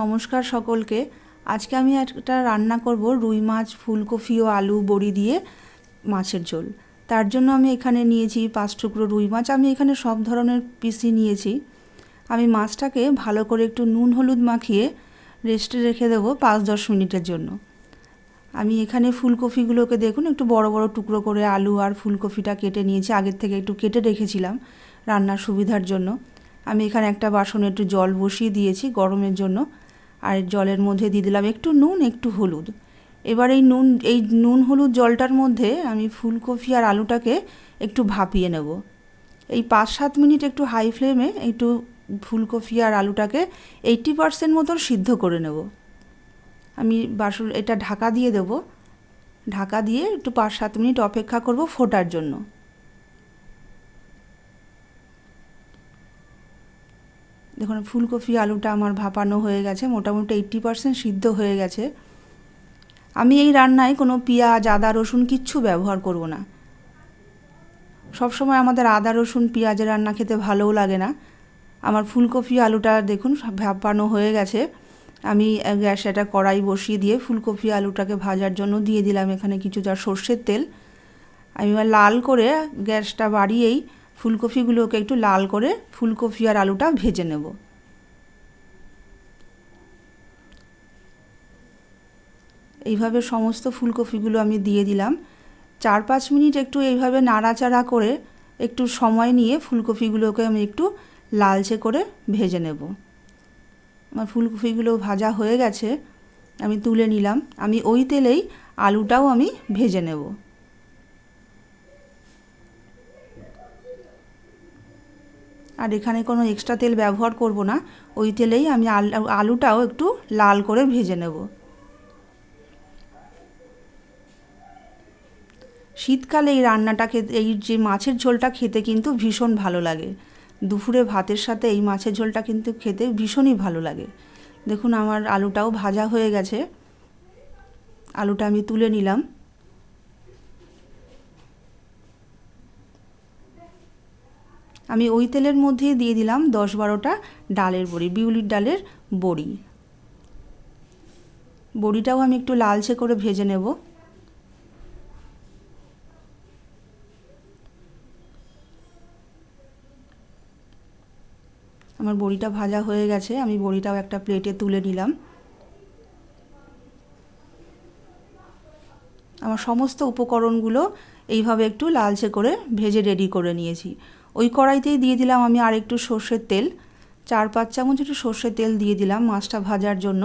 নমস্কার সকলকে। আজকে আমি একটা রান্না করব, রুই মাছ, ফুলকপি ও আলু বড়ি দিয়ে মাছের ঝোল। তার জন্য আমি এখানে নিয়েছি পাঁচ টুকরো রুই মাছ। আমি এখানে সব ধরনের পিসি নিয়েছি। আমি মাছটাকে ভালো করে একটু নুন হলুদ মাখিয়ে রেস্টে রেখে দেবো পাঁচ দশ মিনিটের জন্য। আমি এখানে ফুলকপিগুলোকে দেখুন, একটু বড় বড় টুকরো করে আলু আর ফুলকপিটা কেটে নিয়েছি। আগের থেকে একটু কেটে রেখেছিলাম রান্নার সুবিধার জন্য। আমি এখানে একটা বাসনে একটু জল বসিয়ে দিয়েছি গরমের জন্য। আর জলের মধ্যে দিয়ে দিলাম একটু নুন, একটু হলুদ। এবার এই নুন এই নুন হলুদ জলটার মধ্যে আমি ফুলকপি আর আলুটাকে একটু ভাপিয়ে নেব। এই পাঁচ সাত মিনিট একটু হাই ফ্লেমে একটু ফুলকপি আর আলুটাকে এইটটি পারসেন্ট মতন সিদ্ধ করে নেব। আমি বাসন, এটা ঢাকা দিয়ে দেব। ঢাকা দিয়ে একটু পাঁচ সাত মিনিট অপেক্ষা করব ফোটার জন্য। দেখুন, ফুলকপি, আলুটা আমার ভাপানো হয়ে গেছে, মোটামুটি এইট্টি পারসেন্ট সিদ্ধ হয়ে গেছে। আমি এই রান্নায় কোনো পেঁয়াজ, আদা, রসুন কিচ্ছু ব্যবহার করব না। সবসময় আমাদের আদা, রসুন, পেঁয়াজের রান্না খেতে ভালোও লাগে না। আমার ফুলকপি, আলুটা দেখুন ভাপানো হয়ে গেছে। আমি গ্যাস একটা কড়াই বসিয়ে দিয়ে ফুলকপি, আলুটাকে ভাজার জন্য দিয়ে দিলাম এখানে কিছুটা সর্ষের তেল। আমি লাল করে গ্যাসটা বাড়িয়েই ফুলকপিগুলোকে একটু লাল করে ফুলকপি আর আলুটা ভেজে নেব। এইভাবে সমস্ত ফুলকপিগুলো আমি দিয়ে দিলাম। চার পাঁচ মিনিট একটু এইভাবে নাড়াচাড়া করে একটু সময় নিয়ে ফুলকপিগুলোকে আমি একটু লালচে করে ভেজে নেব। আমার ফুলকপিগুলো ভাজা হয়ে গেছে, আমি তুলে নিলাম। আমি ওই তেলেই আলুটাও আমি ভেজে নেব। আর এখানে কোনো এক্সট্রা তেল ব্যবহার করব না। ওই তেলেই আমি আলুটাও একটু লাল করে ভেজে নেব। শীতকালে এই রান্নাটা খেতে, এই যে মাছের ঝোলটা খেতে কিন্তু ভীষণ ভালো লাগে। দুপুরে ভাতের সাথে এই মাছের ঝোলটা কিন্তু খেতে ভীষণই ভালো লাগে। দেখুন আমার আলুটাও ভাজা হয়ে গেছে। আলুটা আমি তুলে নিলাম। আমি ওই তেলের মধ্যে দিয়ে দিলাম দশ বারোটা ডালের বড়ি, বিউলির ডালের বড়ি। বড়িটাও আমি একটু লালচে করে ভেজে নেব। আমার বড়িটা ভাজা হয়ে গেছে, আমি বড়িটাও একটা প্লেটে তুলে নিলাম। আমার সমস্ত উপকরণগুলো এইভাবে একটু লালচে করে ভেজে রেডি করে নিয়েছি। ওই কড়াইতেই দিয়ে দিলাম আমি আর একটু সর্ষের তেল। চার, পাঁচ চামচ একটু সর্ষের তেল দিয়ে দিলাম মাছটা ভাজার জন্য।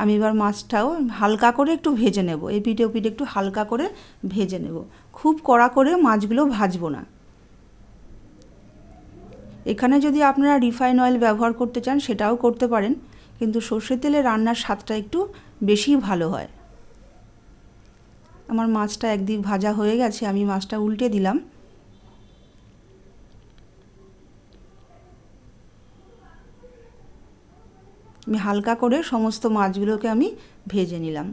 আমি এবার মাছটাও হালকা করে একটু ভেজে নেব। এই পিঠে ওপিঠে একটু হালকা করে ভেজে নেব। খুব কড়া করে মাছগুলো ভাজবো না। এখানে যদি আপনারা রিফাইন অয়েল ব্যবহার করতে চান সেটাও করতে পারেন, কিন্তু সর্ষের তেলে রান্নার স্বাদটা একটু বেশি ভালো হয়। আমার মাছটা একদিক ভাজা হয়ে গেছে, আমি মাছটা উল্টে দিলাম। আমি হালকা করে সমস্ত মাছগুলোকে আমি ভেজে নিলাম।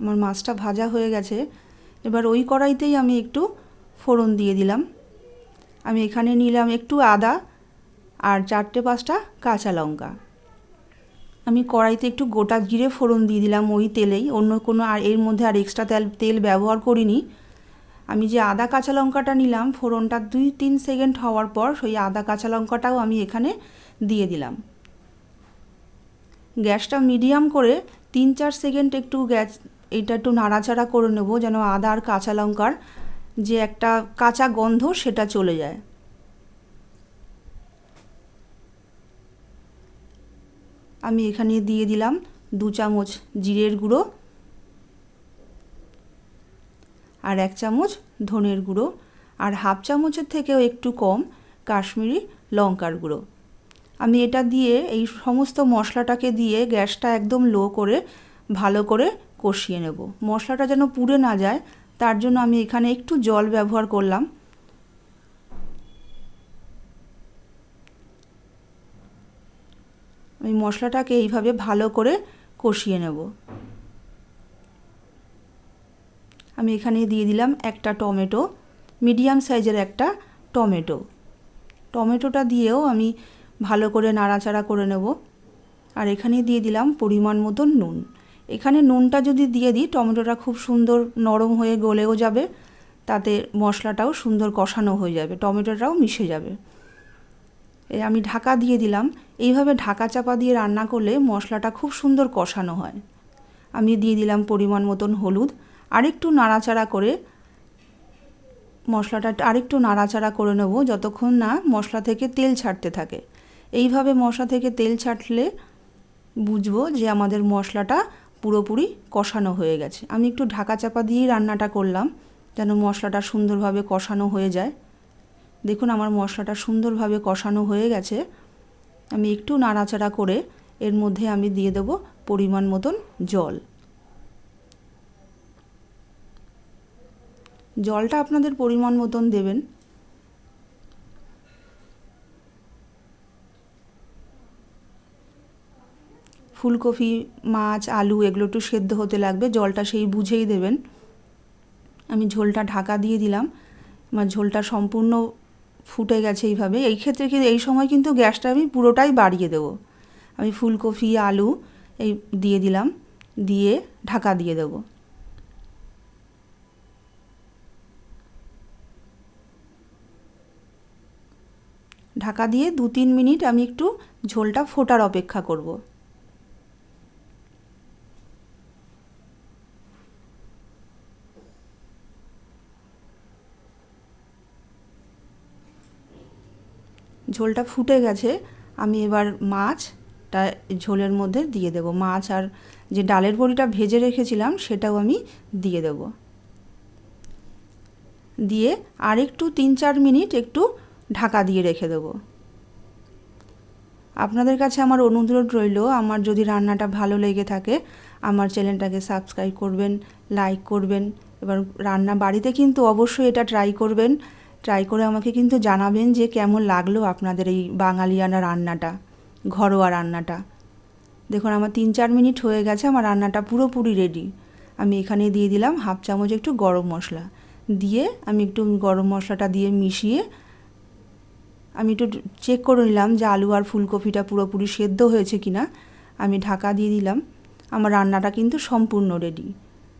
আমার মাছটা ভাজা হয়ে গেছে। এবার ওই কড়াইতেই আমি একটু ফোড়ন দিয়ে দিলাম। আমি এখানে নিলাম একটু আদা আর চারটে পাঁচটা কাঁচা লঙ্কা। আমি কড়াইতে একটু গোটা জিরে ফোড়ন দিয়ে দিলাম ওই তেলেই। অন্য কোনো আর এর মধ্যে আর এক্সট্রা তেল তেল ব্যবহার করিনি। আমি যে আদা কাঁচা লঙ্কাটা নিলাম, ফোড়নটা দুই তিন সেকেন্ড হওয়ার পর সেই আদা কাঁচা লঙ্কাটাও আমি এখানে দিয়ে দিলাম। গ্যাসটা মিডিয়াম করে তিন চার সেকেন্ড একটু গ্যাস, এটা একটু নাড়াচাড়া করে নেব যেন আদা আর কাঁচা লঙ্কার যে একটা কাঁচা গন্ধ সেটা চলে যায়। আমি এখানে দিয়ে দিলাম দু চামচ জিরের গুঁড়ো। আর এক চামচ ধনের গুঁড়ো আর হাফ চামচের থেকেও একটু কম কাশ্মীরি লঙ্কার গুঁড়ো। আমি এটা দিয়ে এই সমস্ত মশলাটাকে দিয়ে গ্যাসটা একদম লো করে ভালো করে কষিয়ে নেব। মশলাটা যেন পুড়ে না যায়, তার জন্য আমি এখানে একটু জল ব্যবহার করলাম। আমি মশলাটাকে এইভাবে ভালো করে কষিয়ে নেব। আমি এখানে দিয়ে দিলাম একটা টমেটো, মিডিয়াম সাইজের একটা টমেটো। টমেটোটা দিয়েও আমি ভালো করে নাড়াচাড়া করে নেব। আর এখানে দিয়ে দিলাম পরিমাণ মতন নুন। এখানে নুনটা যদি দিয়ে দিই, টমেটোটা খুব সুন্দর নরম হয়ে গলেও যাবে, তাতে মশলাটাও সুন্দর কষানো হয়ে যাবে, টমেটোটাও মিশে যাবে। আমি ঢাকা দিয়ে দিলাম। এইভাবে ঢাকা চাপা দিয়ে রান্না করলে মশলাটা খুব সুন্দর কষানো হয়। আমি দিয়ে দিলাম পরিমাণ মতন হলুদ। আরেকটু নাড়াচাড়া করে মশলাটা আরেকটু নাড়াচাড়া করে নেব যতক্ষণ না মশলা থেকে তেল ছাড়তে থাকে। এইভাবে মশলা থেকে তেল ছাড়লে বুঝব যে আমাদের মশলাটা পুরোপুরি কষানো হয়ে গেছে। আমি একটু ঢাকা চাপা দিয়েই রান্নাটা করলাম যেন মশলাটা সুন্দরভাবে কষানো হয়ে যায়। দেখুন আমার মশলাটা সুন্দরভাবে কষানো হয়ে গেছে। আমি একটু নাড়াচাড়া করে এর মধ্যে আমি দিয়ে দেবো পরিমাণ মতন জল। জলটা আপনাদের পরিমাণ মতন দেবেন। ফুলকপি, মাছ, আলু এগুলো একটু সেদ্ধ হতে লাগবে, জলটা সেই বুঝেই দেবেন। আমি ঝোলটা ঢাকা দিয়ে দিলাম আমার ঝোলটা সম্পূর্ণ ফুটে গেছে এইভাবে। এই ক্ষেত্রে কিন্তু এই সময় কিন্তু গ্যাসটা আমি পুরোটাই বাড়িয়ে দেবো। আমি ফুলকপি, আলু এই দিয়ে দিলাম, দিয়ে ঢাকা দিয়ে দেবো। ঢাকা দিয়ে দু তিন মিনিট আমি একটু ঝোলটা ফোটার অপেক্ষা করব। ঝোলটা ফুটে গেছে, আমি এবার মাছটা ঝোলের মধ্যে দিয়ে দেব। মাছ আর যে ডালের বড়িটা ভেজে রেখেছিলাম, সেটাও আমি দিয়ে দেব। দিয়ে আর একটু তিন চার মিনিট একটু ঢাকা দিয়ে রেখে দেবো। আপনাদের কাছে আমার অনুরোধ রইল, আমার যদি রান্নাটা ভালো লেগে থাকে, আমার চ্যানেলটাকে সাবস্ক্রাইব করবেন, লাইক করবেন, এবার রান্না বাড়িতে কিন্তু অবশ্যই এটা ট্রাই করবেন। ট্রাই করে আমাকে কিন্তু জানাবেন যে কেমন লাগল আপনাদের এই বাঙালিয়ানা রান্নাটা, ঘরোয়া রান্নাটা। দেখুন, আমার তিন চার মিনিট হয়ে গেছে, আমার রান্নাটা পুরোপুরি রেডি আমি এখানে দিয়ে দিলাম হাফ চামচ একটু গরম মশলা। দিয়ে আমি একটু গরম মশলাটা দিয়ে মিশিয়ে আমি একটু চেক করে নিলাম যে আলু আর ফুলকপিটা পুরোপুরি সেদ্ধ হয়েছে কি না আমি ঢাকা দিয়ে দিলাম। আমার রান্নাটা কিন্তু সম্পূর্ণ রেডি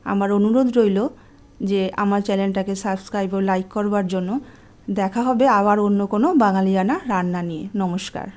আমার অনুরোধ রইল যে আমার চ্যানেলটাকে সাবস্ক্রাইব ও লাইক করবার জন্য। দেখা হবে আবার অন্য কোনো বাঙালিয়ানা রান্না নিয়ে। নমস্কার।